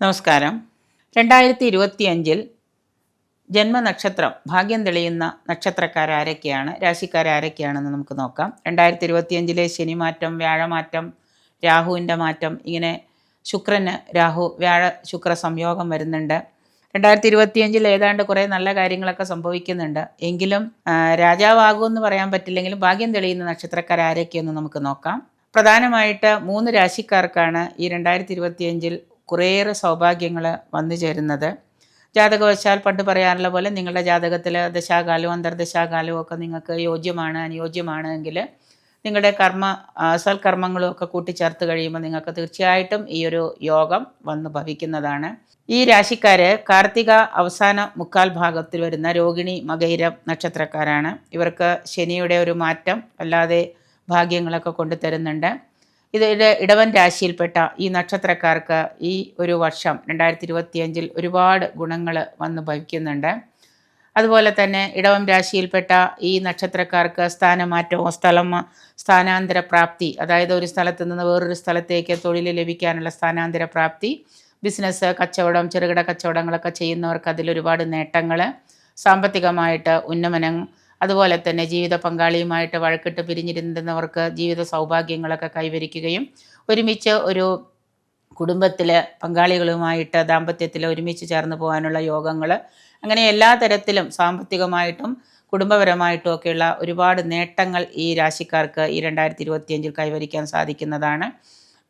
നമസ്കാരം. രണ്ടായിരത്തി ഇരുപത്തിയഞ്ചിൽ ജന്മനക്ഷത്രം ഭാഗ്യം തെളിയുന്ന നക്ഷത്രക്കാർ ആരൊക്കെയാണ് രാശിക്കാർ ആരൊക്കെയാണെന്ന് നമുക്ക് നോക്കാം. രണ്ടായിരത്തി ഇരുപത്തിയഞ്ചിലെ ശനിമാറ്റം വ്യാഴമാറ്റം രാഹുവിന്റെ മാറ്റം ഇങ്ങനെ ശുക്രന് രാഹു വ്യാഴ ശുക്ര സംയോഗം വരുന്നുണ്ട്. രണ്ടായിരത്തി ഇരുപത്തിയഞ്ചിൽ ഏതാണ്ട് കുറേ നല്ല കാര്യങ്ങളൊക്കെ സംഭവിക്കുന്നുണ്ട്. എങ്കിലും രാജാവാകുമെന്ന് പറയാൻ പറ്റില്ലെങ്കിലും ഭാഗ്യം തെളിയുന്ന നക്ഷത്രക്കാർ ആരൊക്കെയെന്ന് നമുക്ക് നോക്കാം. പ്രധാനമായിട്ട് മൂന്ന് രാശിക്കാർക്കാണ് ഈ രണ്ടായിരത്തി ഇരുപത്തിയഞ്ചിൽ കുറേയേറെ സൗഭാഗ്യങ്ങൾ വന്നു ചേരുന്നത്. ജാതകവശാൽ പണ്ട് പറയാറുള്ള പോലെ നിങ്ങളുടെ ജാതകത്തിൽ ദശാകാലവും അന്തർദശാകാലവും ഒക്കെ നിങ്ങൾക്ക് യോജ്യമാണ് അനുയോജ്യമാണ് എങ്കിൽ നിങ്ങളുടെ കർമ്മ സൽക്കർമ്മങ്ങളും ഒക്കെ കൂട്ടിച്ചേർത്ത് കഴിയുമ്പോൾ നിങ്ങൾക്ക് തീർച്ചയായിട്ടും ഈ ഒരു യോഗം വന്ന് ഭവിക്കുന്നതാണ്. ഈ രാശിക്കാര് കാർത്തിക അവസാന മുക്കാൽ ഭാഗത്തിൽ വരുന്ന രോഹിണി മകൈരം നക്ഷത്രക്കാരാണ്. ഇവർക്ക് ശനിയുടെ ഒരു മാറ്റം അല്ലാതെ ഭാഗ്യങ്ങളൊക്കെ കൊണ്ടുതരുന്നുണ്ട്. ഇതിൽ ഇടവൻ രാശിയിൽപ്പെട്ട ഈ നക്ഷത്രക്കാർക്ക് ഈ ഒരു വർഷം രണ്ടായിരത്തി ഇരുപത്തിയഞ്ചിൽ ഒരുപാട് ഗുണങ്ങൾ വന്ന് ഭവിക്കുന്നുണ്ട്. അതുപോലെ തന്നെ ഇടവം രാശിയിൽപ്പെട്ട ഈ നക്ഷത്രക്കാർക്ക് സ്ഥാനമാറ്റവും സ്ഥലം സ്ഥാനാന്തര പ്രാപ്തി അതായത് ഒരു സ്ഥലത്ത് നിന്ന് വേറൊരു സ്ഥലത്തേക്ക് തൊഴിൽ ലഭിക്കാനുള്ള സ്ഥാനാന്തര പ്രാപ്തി ബിസിനസ് കച്ചവടം ചെറുകിട കച്ചവടങ്ങളൊക്കെ ചെയ്യുന്നവർക്ക് അതിലൊരുപാട് നേട്ടങ്ങൾ സാമ്പത്തികമായിട്ട് ഉന്നമനം അതുപോലെ തന്നെ ജീവിത പങ്കാളിയുമായിട്ട് വഴക്കിട്ട് പിരിഞ്ഞിരുന്നവർക്ക് ജീവിത സൗഭാഗ്യങ്ങളൊക്കെ കൈവരിക്കുകയും ഒരുമിച്ച് ഒരു കുടുംബത്തിലെ പങ്കാളികളുമായിട്ട് ദാമ്പത്യത്തിൽ ഒരുമിച്ച് ചേർന്ന് പോകാനുള്ള യോഗങ്ങൾ അങ്ങനെ എല്ലാ തരത്തിലും സാമ്പത്തികമായിട്ടും കുടുംബപരമായിട്ടും ഒക്കെയുള്ള ഒരുപാട് നേട്ടങ്ങൾ ഈ രാശിക്കാർക്ക് ഈ രണ്ടായിരത്തി ഇരുപത്തിയഞ്ചിൽ കൈവരിക്കാൻ സാധിക്കുന്നതാണ്.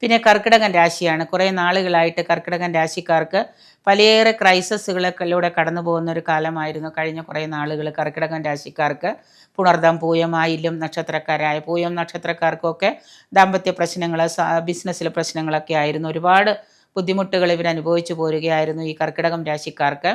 പിന്നെ കർക്കിടകൻ രാശിയാണ്. കുറേ നാളുകളായിട്ട് കർക്കിടകൻ രാശിക്കാർക്ക് പലയേറെ ക്രൈസസുകളൊക്കെ കടന്നു പോകുന്ന ഒരു കാലമായിരുന്നു. കഴിഞ്ഞ കുറേ നാളുകൾ കർക്കിടകൻ രാശിക്കാർക്ക് പുണർദം പൂയം ആയില്യം നക്ഷത്രക്കാരായ പൂയം നക്ഷത്രക്കാർക്കൊക്കെ ദാമ്പത്യ പ്രശ്നങ്ങൾ ബിസിനസ്സിലെ പ്രശ്നങ്ങളൊക്കെ ആയിരുന്നു. ഒരുപാട് ബുദ്ധിമുട്ടുകൾ ഇവർ അനുഭവിച്ചു പോരുകയായിരുന്നു ഈ കർക്കിടകം രാശിക്കാർക്ക്.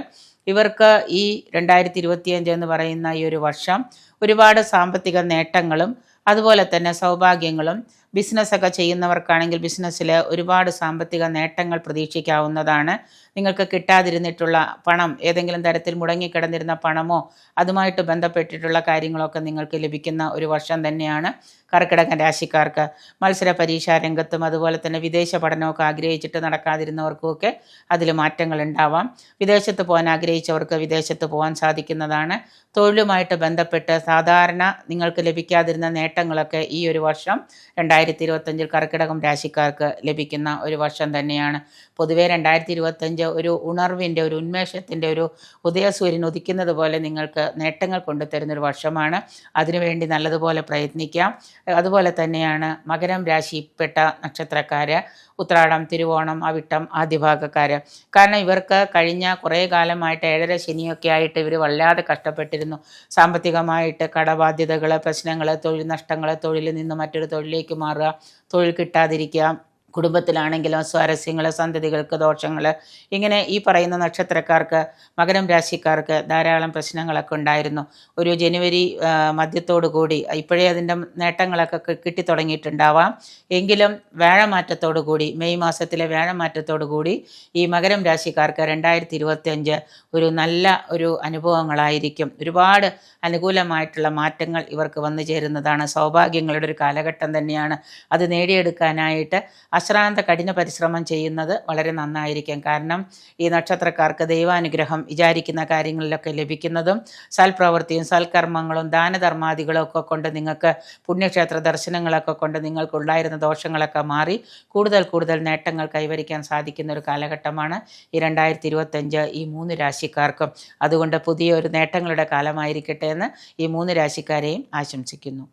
ഇവർക്ക് ഈ രണ്ടായിരത്തി ഇരുപത്തിയഞ്ച് എന്ന് പറയുന്ന ഈ ഒരു വർഷം ഒരുപാട് സാമ്പത്തിക നേട്ടങ്ങളും അതുപോലെ തന്നെ സൗഭാഗ്യങ്ങളും ബിസിനസ്സൊക്കെ ചെയ്യുന്നവർക്കാണെങ്കിൽ ബിസിനസ്സിൽ ഒരുപാട് സാമ്പത്തിക നേട്ടങ്ങൾ പ്രതീക്ഷിക്കാവുന്നതാണ്. നിങ്ങൾക്ക് കിട്ടാതിരുന്നിട്ടുള്ള പണം ഏതെങ്കിലും തരത്തിൽ മുടങ്ങിക്കിടന്നിരുന്ന പണമോ അതുമായിട്ട് ബന്ധപ്പെട്ടിട്ടുള്ള കാര്യങ്ങളൊക്കെ നിങ്ങൾക്ക് ലഭിക്കുന്ന ഒരു വർഷം തന്നെയാണ് കർക്കിടക രാശിക്കാർക്ക്. മത്സര പരീക്ഷാ രംഗത്തും അതുപോലെ തന്നെ വിദേശ പഠനമൊക്കെ ആഗ്രഹിച്ചിട്ട് നടക്കാതിരുന്നവർക്കുമൊക്കെ അതിൽ മാറ്റങ്ങൾ ഉണ്ടാവാം. വിദേശത്ത് പോകാൻ ആഗ്രഹിച്ചവർക്ക് വിദേശത്ത് പോകാൻ സാധിക്കുന്നതാണ്. തൊഴിലുമായിട്ട് ബന്ധപ്പെട്ട് സാധാരണ നിങ്ങൾക്ക് ലഭിക്കാതിരുന്ന നേട്ടങ്ങളൊക്കെ ഈ ഒരു വർഷം രണ്ടായിരത്തി ഇരുപത്തഞ്ചിൽ കർക്കിടകം രാശിക്കാർക്ക് ലഭിക്കുന്ന ഒരു വർഷം തന്നെയാണ്. പൊതുവെ രണ്ടായിരത്തി ഇരുപത്തഞ്ച് ഒരു ഉണർവിന്റെ ഒരു ഉന്മേഷത്തിന്റെ ഒരു ഉദയസൂര്യൻ ഉദിക്കുന്നത് പോലെ നിങ്ങൾക്ക് നേട്ടങ്ങൾ കൊണ്ടുതരുന്നൊരു വർഷമാണ്. അതിനുവേണ്ടി നല്ലതുപോലെ പ്രയത്നിക്കാം. അതുപോലെ തന്നെയാണ് മകരം രാശിപ്പെട്ട നക്ഷത്രക്കാർ ഉത്രാടം തിരുവോണം അവിട്ടം ആദ്യഭാഗക്കാർ കാരണം ഇവർക്ക് കഴിഞ്ഞ കുറേ കാലമായിട്ട് ഏഴര ശനിയൊക്കെ ആയിട്ട് ഇവർ വല്ലാതെ കഷ്ടപ്പെട്ടിരുന്നു. സാമ്പത്തികമായിട്ട് കടബാധ്യതകൾ പ്രശ്നങ്ങൾ തൊഴിൽ നഷ്ടങ്ങൾ തൊഴിലിൽ നിന്ന് മറ്റൊരു തൊഴിലിലേക്ക് മാറുക. തൊഴിൽ കിട്ടാതിരിക്കുക. കുടുംബത്തിലാണെങ്കിലും സ്വാരസ്യങ്ങൾ സന്തതികൾക്ക് ദോഷങ്ങൾ ഇങ്ങനെ ഈ പറയുന്ന നക്ഷത്രക്കാർക്ക് മകരം രാശിക്കാർക്ക് ധാരാളം പ്രശ്നങ്ങളൊക്കെ ഉണ്ടായിരുന്നു. ഒരു ജനുവരി മധ്യത്തോടു കൂടി ഇപ്പോഴേ അതിന്റെ നേട്ടങ്ങളൊക്കെ കിട്ടി കിട്ടിത്തുടങ്ങിയിട്ടുണ്ടാവാം. എങ്കിലും വ്യാഴമാറ്റത്തോടു കൂടി മെയ് മാസത്തിലെ വ്യാഴമാറ്റത്തോടു കൂടി ഈ മകരം രാശിക്കാർക്ക് രണ്ടായിരത്തി ഇരുപത്തിയഞ്ച് ഒരു നല്ല ഒരു അനുഭവങ്ങളായിരിക്കും. ഒരുപാട് അനുകൂലമായിട്ടുള്ള മാറ്റങ്ങൾ ഇവർക്ക് വന്നു ചേരുന്നതാണ്. സൗഭാഗ്യങ്ങളുടെ ഒരു കാലഘട്ടം തന്നെയാണ്. അത് നേടിയെടുക്കാനായിട്ട് അശ്രാന്ത കഠിന പരിശ്രമം ചെയ്യുന്നത് വളരെ നന്നായിരിക്കും. കാരണം ഈ നക്ഷത്രക്കാർക്ക് ദൈവാനുഗ്രഹം വിചാരിക്കുന്ന കാര്യങ്ങളിലൊക്കെ ലഭിക്കുന്നതും സൽപ്രവൃത്തിയും സൽക്കർമ്മങ്ങളും ദാനധർമാദികളും ഒക്കെ കൊണ്ട് നിങ്ങൾക്ക് പുണ്യക്ഷേത്ര ദർശനങ്ങളൊക്കെ കൊണ്ട് നിങ്ങൾക്കുണ്ടായിരുന്ന ദോഷങ്ങളൊക്കെ മാറി കൂടുതൽ കൂടുതൽ നേട്ടങ്ങൾ കൈവരിക്കാൻ സാധിക്കുന്ന ഒരു കാലഘട്ടമാണ് ഈ രണ്ടായിരത്തി ഇരുപത്തഞ്ച് ഈ മൂന്ന് രാശിക്കാർക്കും. അതുകൊണ്ട് പുതിയൊരു നേട്ടങ്ങളുടെ കാലമായിരിക്കട്ടെ എന്ന് ഈ മൂന്ന് രാശിക്കാരെയും ആശംസിക്കുന്നു.